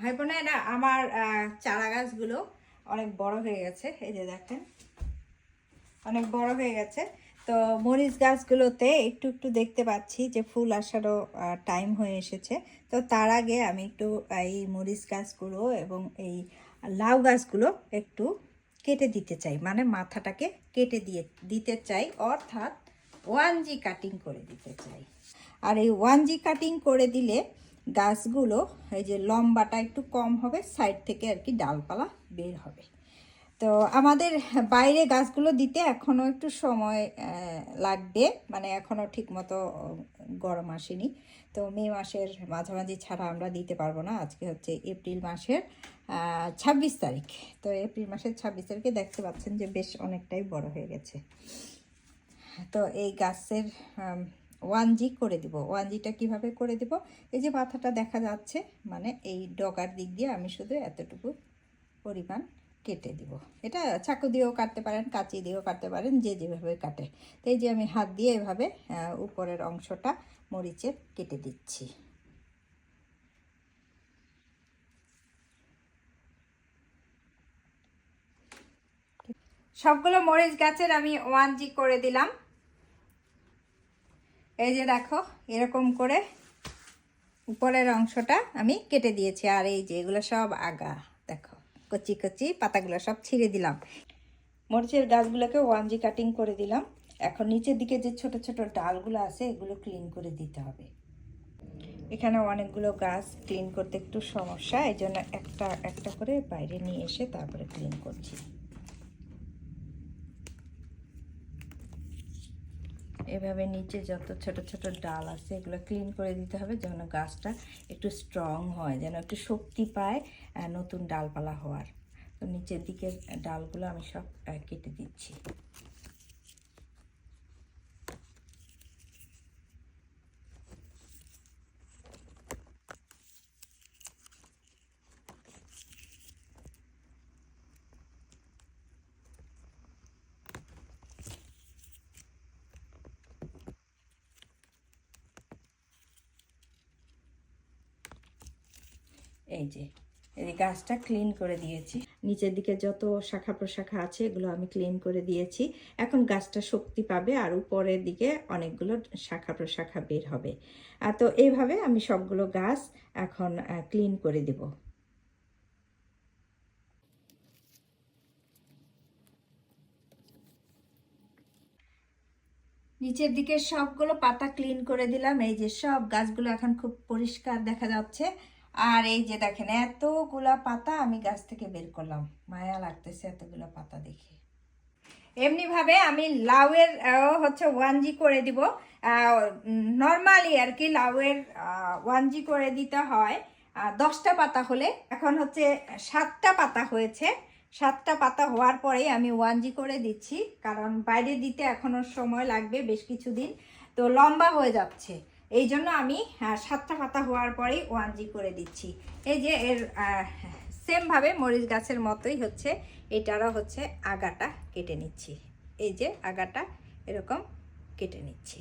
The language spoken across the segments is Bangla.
ভাই বোনেরা আমার চারা গাছগুলো অনেক বড় হয়ে গেছে। এই যে দেখেন, অনেক বড় হয়ে গেছে। তো মরিচ গাছগুলোতে একটু একটু দেখতে পাচ্ছি যে ফুল আসারও টাইম হয়ে এসেছে। তো তার আগে আমি একটু এই মরিচ গাছগুলো এবং এই লাউ গাছগুলো একটু কেটে দিতে চাই। মানে মাথাটাকে কেটে দিয়ে, দিতে চাই। অর্থাৎ ওয়ান জি কাটিং করে দিতে চাই। আর এই ওয়ান জি কাটিং করে দিলে গাছগুলো, এই যে লম্বাটা একটু কম হবে, সাইড থেকে আর কি ডালপালা বের হবে। তো আমাদের বাইরে গাছগুলো দিতে এখনও একটু সময় লাগবে। মানে এখনও ঠিক মতো গরম আসেনি। তো মে মাসের মাঝামাঝি ছাড়া আমরা দিতে পারব না। আজকে হচ্ছে এপ্রিল মাসের ছাব্বিশ তারিখ। তো এপ্রিল মাসের ছাব্বিশ তারিখে দেখতে পাচ্ছেন যে বেশ অনেকটাই বড় হয়ে গেছে। তো এই গাছের ওয়ান জি করে দিব। ওয়ান জিটা কীভাবে করে দিব? এই যে মাথাটা দেখা যাচ্ছে মানে এই ডগার দিক দিয়ে আমি শুধু এতটুকু পরিমাণ কেটে দিব। এটা চাকু দিয়েও কাটতে পারেন, কাঁচি দিয়েও কাটতে পারেন, যে যেভাবে কাটে। তো এই যে আমি হাত দিয়ে এভাবে উপরের অংশটা মরিচের কেটে দিচ্ছি। সবগুলো মরিচ গাছের আমি ওয়ান জি করে দিলাম। এই যে দেখো, এরকম করে উপরের অংশটা আমি কেটে দিয়েছি। আর এই যে এগুলো সব আগা, দেখো, কচি কচি পাতাগুলো সব ছিঁড়ে দিলাম। মরিচের গাছগুলোকে ওয়ান জি কাটিং করে দিলাম। এখন নিচের দিকে যে ছোট ছোট ডালগুলো আছে, এগুলো ক্লিন করে দিতে হবে। এখানে অনেকগুলো গাছ ক্লিন করতে একটু সমস্যা, এই জন্য একটা একটা করে বাইরে নিয়ে এসে তারপরে ক্লিন করছি। এভাবে নিচে যত ছোট ছোট ডাল আছে, এগুলো ক্লিন করে দিতে হবে যেন গাছটা একটু স্ট্রং হয়, যেন একটু শক্তি পায় নতুন ডালপালা হওয়ার। তো নিচের দিকের ডালগুলো আমি সব কেটে দিচ্ছি। এই যে, এই গাছটা ক্লিন করে দিয়েছি। নিচের দিকে যত শাখা প্রশাখা আছে, এগুলো আমি ক্লিন করে দিয়েছি। এখন গাছটা শক্তি পাবে আর উপরের দিকে অনেকগুলো শাখা প্রশাখা বের হবে। তো এইভাবে আমি সবগুলো গাছ এখন ক্লিন করে দেব। নিচের দিকে সবগুলো পাতা ক্লিন করে দিলাম। এই যে সব গাছগুলো এখন খুব পরিষ্কার দেখা যাচ্ছে। আর এই যে দেখেন, এতগুলা পাতা আমি গাছ থেকে বের করলাম। মায়া লাগতেছে এতগুলো পাতা দেখে। এমনিভাবে আমি লাউয়ের হচ্ছে ওয়ান জি করে দিব। নর্মালি আর কি লাউয়ের ওয়ান জি করে দিতে হয়। দশটা পাতা হলে। এখন হচ্ছে সাতটা পাতা হয়েছে। সাতটা পাতা হওয়ার পরেই আমি ওয়ান জি করে দিচ্ছি। কারণ বাইরে দিতে এখনও সময় লাগবে বেশ কিছুদিন। তো লম্বা হয়ে যাচ্ছে। এই জন্য আমি সাতটা পাতা হওয়ার পরেই ওয়ান জি করে দিচ্ছি। এই যে এর সেমভাবে মরিচ গাছের মতোই হচ্ছে, এটারও হচ্ছে আগাটা কেটে নিচ্ছি। এই যে আগাটা এরকম কেটে নিচ্ছি।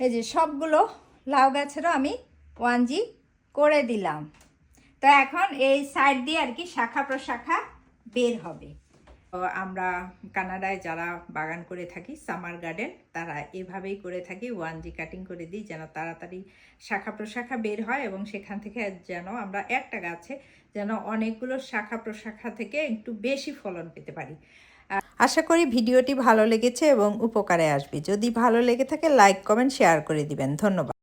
এই যে সবগুলো লাউ গাছেরও আমি ওয়ান জি করে দিলাম। তো এখন এই সাইড দিয়ে আর কি শাখা প্রশাখা বের হবে। আমরা কানাডায় যারা বাগান করে থাকি সামার গার্ডেন তারা এভাবেই করে থাকি ওয়ান জি কাটিং করে দিই যেন তাড়াতাড়ি শাখা প্রশাখা বের হয় এবং সেখান থেকে যেন আমরা একটা গাছে যেন অনেকগুলো শাখা প্রশাখা থেকে একটু বেশি ফলন পেতে পারি। আশা করি ভিডিওটি ভালো লেগেছে এবং উপকারে আসবে। যদি ভালো লেগে থাকে লাইক কমেন্ট শেয়ার করে দিবেন। ধন্যবাদ।